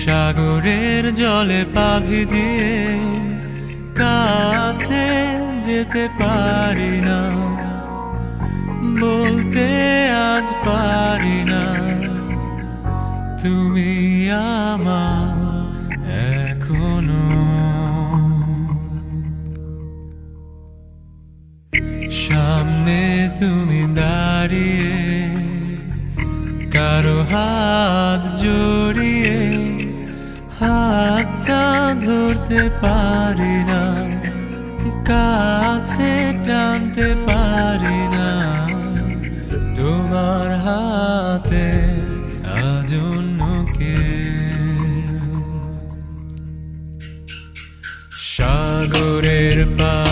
সাগরের জলে পা ভিজিয়ে কাছে যেতে পারি না। বলতে আজ পারি না, তুমি আমার এখনও। সামনে তুমি কারও হাত জড়িয়ে হাতটা ধরতে পারি না, কাছে টানতে পারি না। তোমার হাতে আজন্যকে সাগরের পা